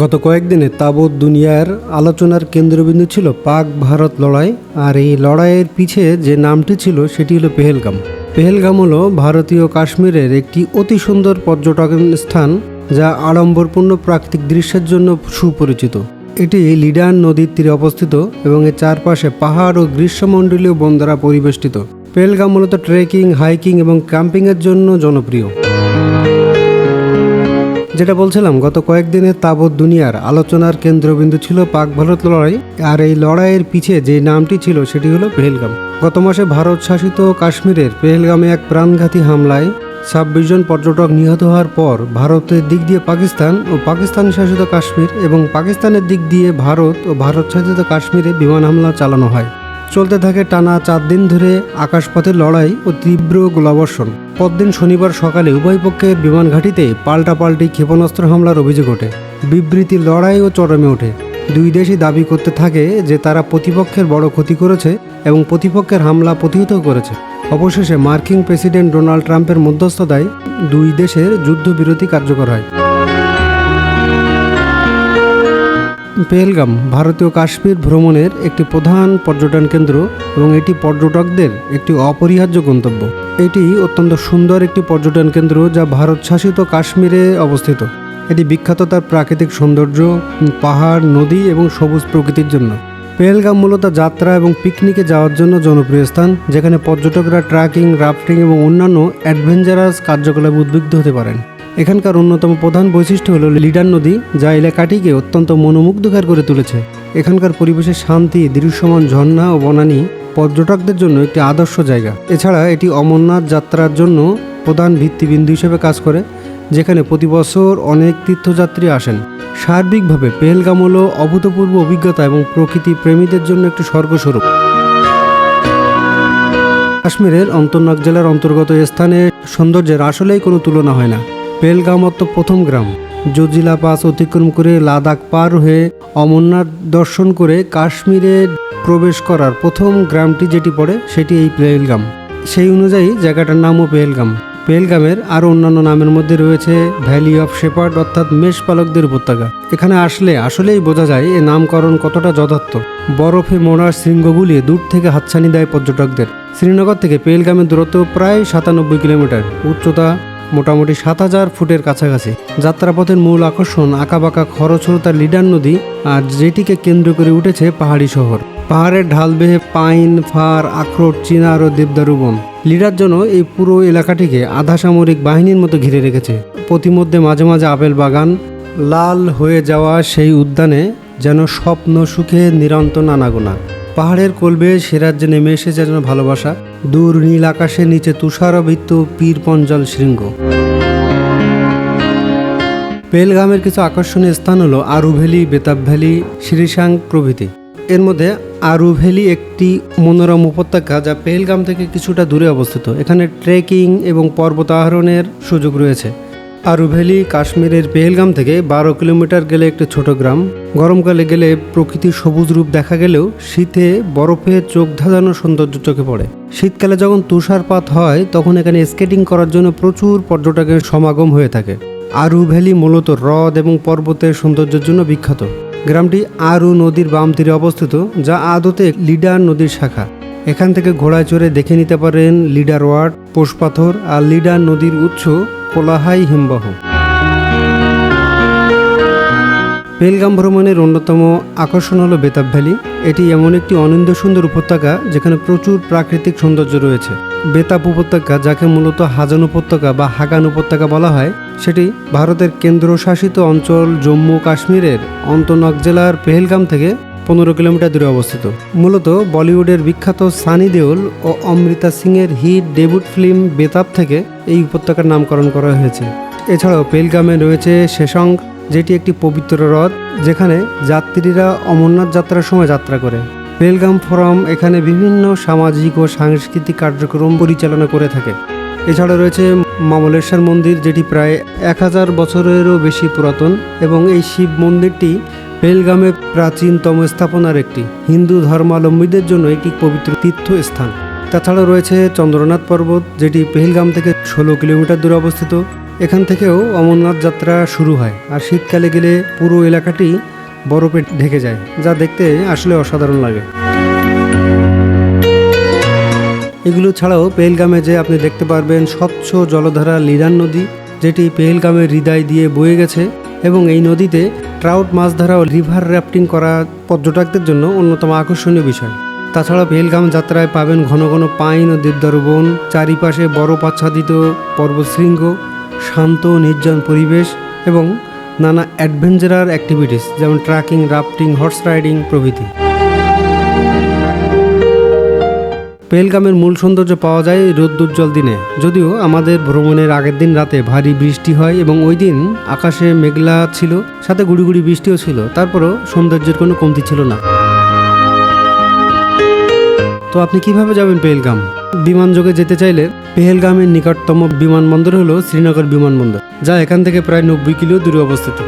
গত কয়েকদিনে তাবৎ দুনিয়ার আলোচনার কেন্দ্রবিন্দু ছিল পাক ভারত লড়াই, আর এই লড়াইয়ের পিছে যে নামটি ছিল সেটি হলো পেহেলগাম। পেহেলগাম হলো ভারতীয় কাশ্মীরের একটি অতি সুন্দর পর্যটক স্থান যা আড়ম্বরপূর্ণ প্রাকৃতিক দৃশ্যের জন্য সুপরিচিত। এটি লিডান নদীর তীরে অবস্থিত এবং এর চারপাশে পাহাড় ও গ্রীষ্মমণ্ডলীয় বন দ্বারা পরিবেষ্টিত। পেহেলগাম মূলত ট্রেকিং, হাইকিং এবং ক্যাম্পিংয়ের জন্য জনপ্রিয়। যেটা বলছিলাম, গত কয়েকদিনে তাবৎ দুনিয়ার আলোচনার কেন্দ্রবিন্দু ছিল পাক ভারত লড়াই, আর এই লড়াইয়ের পিছে যে নামটি ছিল সেটি হলো পেহেলগাম। গত মাসে ভারত শাসিত কাশ্মীরের পেহেলগামে এক প্রাণঘাতী হামলায় ছাব্বিশ জন পর্যটক নিহত হওয়ার পর ভারতের দিক দিয়ে পাকিস্তান ও পাকিস্তান শাসিত কাশ্মীর এবং পাকিস্তানের দিক দিয়ে ভারত ও ভারত শাসিত কাশ্মীরে বিমান হামলা চালানো হয়। চলতে থাকে টানা চার দিন ধরে আকাশপথে লড়াই ও তীব্র গোলাবর্ষণ। পরদিন শনিবার সকালে উভয় পক্ষের বিমান ঘাঁটিতে পাল্টাপাল্টি ক্ষেপণাস্ত্র হামলার অভিযোগ ওঠে। বিবৃতি লড়াই ও চরমে ওঠে। দুই দেশই দাবি করতে থাকে যে তারা প্রতিপক্ষের বড় ক্ষতি করেছে এবং প্রতিপক্ষের হামলা প্রতিহত করেছে। অবশেষে মার্কিন প্রেসিডেন্ট ডোনাল্ড ট্রাম্পের মধ্যস্থতায় দুই দেশের যুদ্ধবিরতি কার্যকর হয়। পেহেলগাম, ভারতীয় কাশ্মীর ভ্রমণের একটি প্রধান পর্যটন কেন্দ্র এবং এটি পর্যটকদের একটি অপরিহার্য গন্তব্য। এটি অত্যন্ত সুন্দর একটি পর্যটন কেন্দ্র যা ভারত শাসিত কাশ্মীরে অবস্থিত। এটি বিখ্যাত তার প্রাকৃতিক সৌন্দর্য, পাহাড়, নদী এবং সবুজ প্রকৃতির জন্য। পেহেলগাম মূলত যাত্রা এবং পিকনিকে যাওয়ার জন্য জনপ্রিয় স্থান, যেখানে পর্যটকরা ট্রাকিং, রাফটিং এবং অন্যান্য অ্যাডভেঞ্চারাস কার্যকলাপে উদ্বুদ্ধ হতে পারেন। এখানকার অন্যতম প্রধান বৈশিষ্ট্য হল লিডার নদী, যা এলাকাটিকে অত্যন্ত মনোমুগ্ধকর করে তুলেছে। এখানকার পরিবেশের শান্তি, দৃশ্যমান ঝর্ণা ও বনানী পর্যটকদের জন্য একটি আদর্শ জায়গা। এছাড়া এটি অমরনাথ যাত্রার জন্য প্রধান ভিত্তিবিন্দু হিসেবে কাজ করে, যেখানে প্রতি বছর অনেক তীর্থযাত্রী আসেন। সার্বিকভাবে পেহেলগাম হল অভূতপূর্ব অভিজ্ঞতা এবং প্রকৃতি প্রেমীদের জন্য একটি স্বর্গস্বরূপ। কাশ্মীরের অন্তর্নাগ জেলার অন্তর্গত স্থানে সৌন্দর্যের আসলেই কোনো তুলনা হয় না। পেলগাম অর্থ প্রথম গ্রাম। জজিলা পাস অতিক্রম করে লাদাখ পার হয়ে অমরনাথ দর্শন করে কাশ্মীরে প্রবেশ করার প্রথম গ্রামটি যেটি পড়ে সেটি এই পেহেলগাম সেই অনুযায়ী জায়গাটার নামও পেহেলগাম পেহেলগামের আরও অন্যান্য নামের মধ্যে রয়েছে ভ্যালি অফ শেপার্ড অর্থাৎ মেষপালকদের উপত্যকা। এখানে আসলে আসলেই বোঝা যায় এ নামকরণ কতটা যথার্থ। বরফে মোড়ার শৃঙ্গগুলি দূর থেকে হাতছানি দেয় পর্যটকদের। শ্রীনগর থেকে পেহেলগামের দূরত্ব প্রায় সাতানব্বই কিলোমিটার। উচ্চতা মোটামুটি সাত হাজার ফুটের কাছাকাছি। যাত্রাপথের মূল আকর্ষণ আঁকাবাঁকা খরস্রোতা লিডার নদী আর যেটিকে কেন্দ্র করে উঠেছে পাহাড়ি শহর। পাহাড়ের ঢাল বেহে পাইন, ফার, আখরোট, চিনার ও দেবদারু বন। লিডার জন্য এই পুরো এলাকাটিকে আধা সামরিক বাহিনীর মতো ঘিরে রেখেছে। প্রতিমধ্যে মাঝে মাঝে আপেল বাগান, লাল হয়ে যাওয়া সেই উদ্যানে যেন স্বপ্ন, সুখে নিরন্তর নানাগোনা পাহাড়ের কোলবে সে রাজ্যে নেমে এসেছে যেন ভালোবাসা। দূর নীল আকাশের নিচে তুষারাবৃত্ত পীর পঞ্জল শৃঙ্গ। পেলগামের কিছু আকর্ষণীয় স্থান হলো আরু ভ্যালি বেতাব ভ্যালি শ্রীসাং প্রভৃতি। এর মধ্যে আরু ভ্যালি একটি মনোরম উপত্যকা যা পেলগাম থেকে কিছুটা দূরে অবস্থিত। এখানে ট্রেকিং এবং পর্বত আরোহণের সুযোগ রয়েছে। আরু ভ্যালি কাশ্মীরের পেহেলগাম থেকে বারো কিলোমিটার গেলে একটি ছোট গ্রাম। গরমকালে গেলে প্রকৃতির সবুজ রূপ দেখা গেলেও শীতে বরফে চোখ ধাঁধানো সৌন্দর্য চোখে পড়ে। শীতকালে যখন তুষারপাত হয়, তখন এখানে স্কেটিং করার জন্য প্রচুর পর্যটকের সমাগম হয়ে থাকে। আরু ভ্যালি মূলত হ্রদ এবং পর্বতের সৌন্দর্যের জন্য বিখ্যাত। গ্রামটি আরু নদীর বাম তীরে অবস্থিত, যা আদতে লিডার নদীর শাখা। এখান থেকে ঘোড়ায় চড়ে দেখে নিতে পারেন লিডার ওয়ার্ড, পোষপাথর আর লিডার নদীর উৎস কোলাহাই হিমবাহ। পেলগাম ভ্রমণের অন্যতম আকর্ষণ হলো বেতাব ভ্যালি। এটি এমন একটি অনিন্দ সুন্দর উপত্যকা যেখানে প্রচুর প্রাকৃতিক সৌন্দর্য রয়েছে। বেতাব উপত্যকা, যাকে মূলত হাজান উপত্যকা বা হাগান উপত্যকা বলা হয়, সেটি ভারতের কেন্দ্রশাসিত অঞ্চল জম্মু কাশ্মীরের অন্তনগ জেলার পেহেলগাম থেকে পনেরো কিলোমিটার দূরে অবস্থিত। মূলত বলিউডের বিখ্যাত সানি দেওল ও অমৃতা সিংয়ের হিট ডেবুট ফিল্ম বেতাব থেকে এই উপত্যকার নামকরণ করা হয়েছে। এছাড়াও পেলগামে রয়েছে শেষং যেটি একটি পবিত্র হ্রদ, যেখানে যাত্রীরা অমরনাথ যাত্রার সময় যাত্রা করে। পেলগাম ফোরাম এখানে বিভিন্ন সামাজিক ও সাংস্কৃতিক কার্যক্রম পরিচালনা করে থাকে। এছাড়া রয়েছে মামলেশ্বর মন্দির, যেটি প্রায় এক হাজার বছরেরও বেশি পুরাতন এবং এই শিব মন্দিরটি পেলগামে প্রাচীনতম স্থাপনার একটি হিন্দু ধর্মাবলম্বীদের জন্য একটি পবিত্র তীর্থস্থান। তাছাড়া রয়েছে চন্দ্রনাথ পর্বত, যেটি পেহেলগাম থেকে ষোলো কিলোমিটার দূরে অবস্থিত। এখান থেকেও অমরনাথ যাত্রা শুরু হয় আর শীতকালে গেলে পুরো এলাকাটি বরফে ঢেকে যায়, যা দেখতে আসলে অসাধারণ লাগে। এগুলো ছাড়াও পেহেলগামে যে আপনি দেখতে পারবেন স্বচ্ছ জলধারা লিরান নদী, যেটি পেহেলগামের হৃদয় দিয়ে বয়ে গেছে। এবং এই নদীতে ট্রাউট মাছ ধরা ও রিভার র্যাফটিং করা পর্যটকদের জন্য অন্যতম আকর্ষণীয় বিষয়। তাছাড়া ভেলগাম যাত্রায় পাবেন ঘন ঘন পাইন ও দেবদারু বন, চারিপাশে বরফ আচ্ছাদিত পর্বতশৃঙ্গ, শান্ত নির্জন পরিবেশ এবং নানা অ্যাডভেঞ্চারার অ্যাক্টিভিটিস, যেমন ট্রাকিং, রাফটিং, হর্স রাইডিং প্রভৃতি। পেলগামের মূল সৌন্দর্য পাওয়া যায় রোদ্দুজ্জ্বল দিনে। যদিও আমাদের ভ্রমণের আগের দিন রাতে ভারী বৃষ্টি হয় এবং ওই দিন আকাশে মেঘলা ছিল, সাথে গুড়ি বৃষ্টিও ছিল, তারপরও সৌন্দর্যের কোনো কমতি ছিল না। তো আপনি কীভাবে যাবেন পেহেলগাম বিমানযোগে যেতে চাইলে পেহেলগামের নিকটতম বিমানবন্দর হলো শ্রীনগর বিমানবন্দর, যা এখান থেকে প্রায় নব্বই কিলো দূরে অবস্থিত।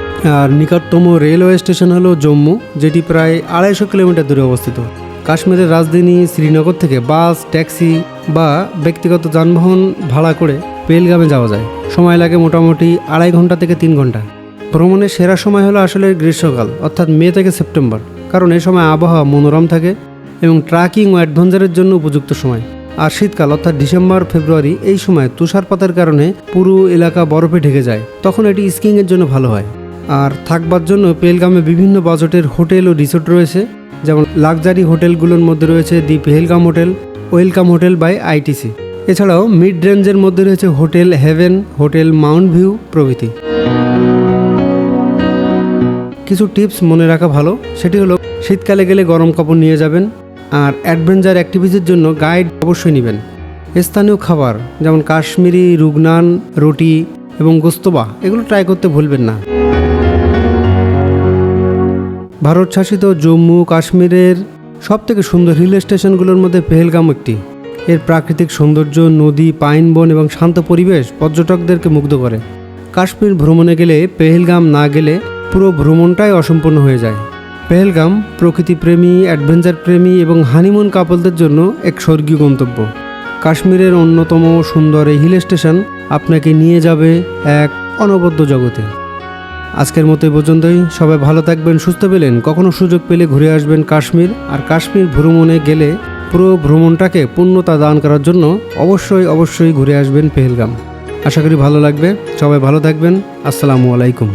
আর নিকটতম রেলওয়ে স্টেশন হলো জম্মু, যেটি প্রায় আড়াইশো কিলোমিটার দূরে অবস্থিত। কাশ্মীরের রাজধানী শ্রীনগর থেকে বাস, ট্যাক্সি বা ব্যক্তিগত যানবাহন ভাড়া করে পেলগামে যাওয়া যায়। সময় লাগে মোটামুটি আড়াই ঘণ্টা থেকে তিন ঘণ্টা ভ্রমণের সেরা সময় হলো আসলে গ্রীষ্মকাল, অর্থাৎ মে থেকে সেপ্টেম্বর, কারণ এই সময় আবহাওয়া মনোরম থাকে এবং ট্রাকিং ও অ্যাডভেঞ্চারের জন্য উপযুক্ত সময়। আর শীতকাল, অর্থাৎ ডিসেম্বর, ফেব্রুয়ারি, এই সময় তুষারপাতের কারণে পুরো এলাকা বরফে ঢেকে যায়, তখন এটি স্কিংয়ের জন্য ভালো হয়। আর থাকবার জন্য পেলগামে বিভিন্ন বাজেটের হোটেল ও রিসোর্ট রয়েছে। যেমন লাক্সারি হোটেলগুলোর মধ্যে রয়েছে the Pahalgam hotel, welcome hotel by ITC. এছাড়াও মিড রেঞ্জের মধ্যে রয়েছে hotel heaven, hotel mount view প্রভৃতি। কিছু টিপস মনে রাখা ভালো, সেটি হলো শীতকালে গেলে গরম কাপড় নিয়ে যাবেন আর অ্যাডভেঞ্চার অ্যাক্টিভিটির জন্য গাইড অবশ্যই নেবেন। স্থানীয় খাবার, যেমন কাশ্মীরি, রুগনান, রুটি এবং গোস্তবা, এগুলো ট্রাই করতে ভুলবেন না। ভারত শাসিত জম্মু কাশ্মীরের সবথেকে সুন্দর হিল স্টেশনগুলোর মধ্যে পেহেলগাম একটি। এর প্রাকৃতিক সৌন্দর্য, নদী, পাইন বন এবং শান্ত পরিবেশ পর্যটকদেরকে মুগ্ধ করে। কাশ্মীর ভ্রমণে গেলে পেহেলগাম না গেলে পুরো ভ্রমণটাই অসম্পূর্ণ হয়ে যায়। পেহেলগাম প্রকৃতিপ্রেমী অ্যাডভেঞ্চার প্রেমী এবং হানিমুন কাপলদের জন্য এক স্বর্গীয় গন্তব্য। কাশ্মীরের অন্যতম সুন্দর এই হিল স্টেশন আপনাকে নিয়ে যাবে এক অনবদ্য জগতে। আজকের মতো এই পর্যন্তই। সবাই ভালো থাকবেন, সুস্থ পেলেন। কখনো সুযোগ পেলে ঘুরে আসবেন কাশ্মীর। আর কাশ্মীর ভ্রমণে গেলে পুরো ভ্রমণটাকে পূর্ণতা দান করার জন্য অবশ্যই অবশ্যই ঘুরে আসবেন পেহেলগাম। আশা করি ভালো লাগবে। সবাই ভালো থাকবেন। আসসালামু আলাইকুম।